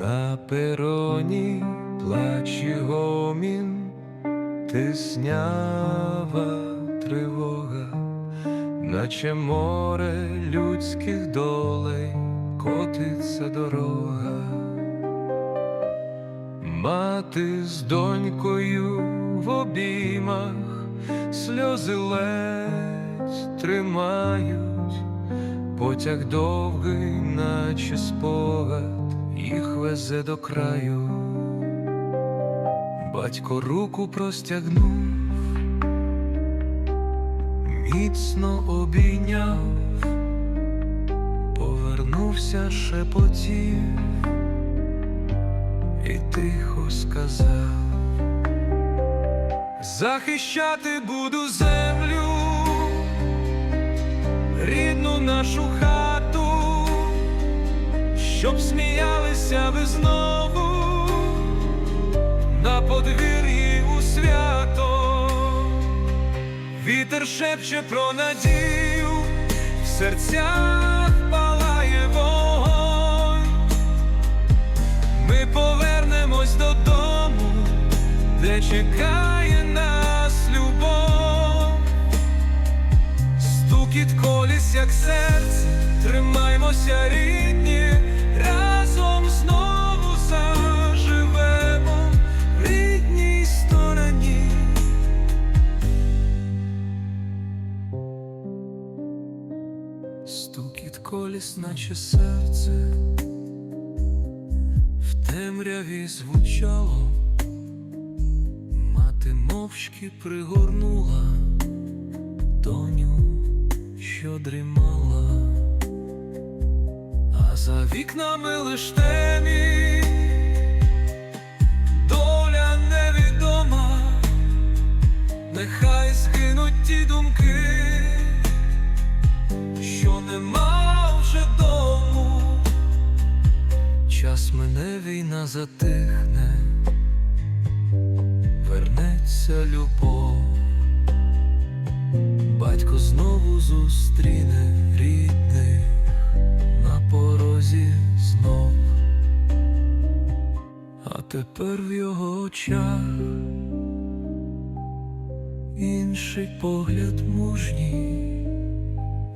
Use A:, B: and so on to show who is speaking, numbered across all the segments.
A: На пероні плаче гомін, тиснява тривога, наче море людських долей котиться дорога. Мати з донькою в обіймах сльози ледь тримають, потяг довгий, наче спогад, везе до краю. Батько руку простягнув, міцно обійняв, повернувся шепотів і тихо сказав: Захищати буду землю, рідну нашу хату, щоб сміялися ви знову на подвір'ї у свято. Вітер шепче про надію, в серцях палає вогонь. Ми повернемось додому, де чекає нас любов. Стукіт коліс, як серце, тримаймося рідні, коліс, наче серце. В темряві звучало, мати мовчки пригорнула. Доню, що дрімала, а за вікнами лиш темінь, війна затихне, вернеться любов, батько знову зустріне рідних на порозі знов, а тепер в його очах інший погляд мужній,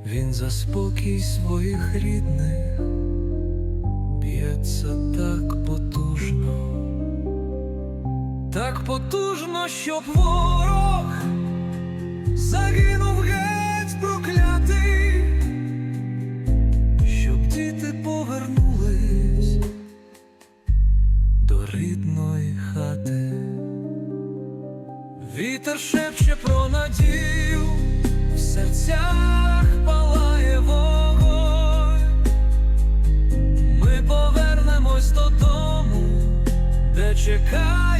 A: він за спокій своїх рідних б'ється так потужно, так потужно, щоб ворог загинув геть проклятий, щоб діти повернулись до рідної хати. Вітер шепче про надію, Ми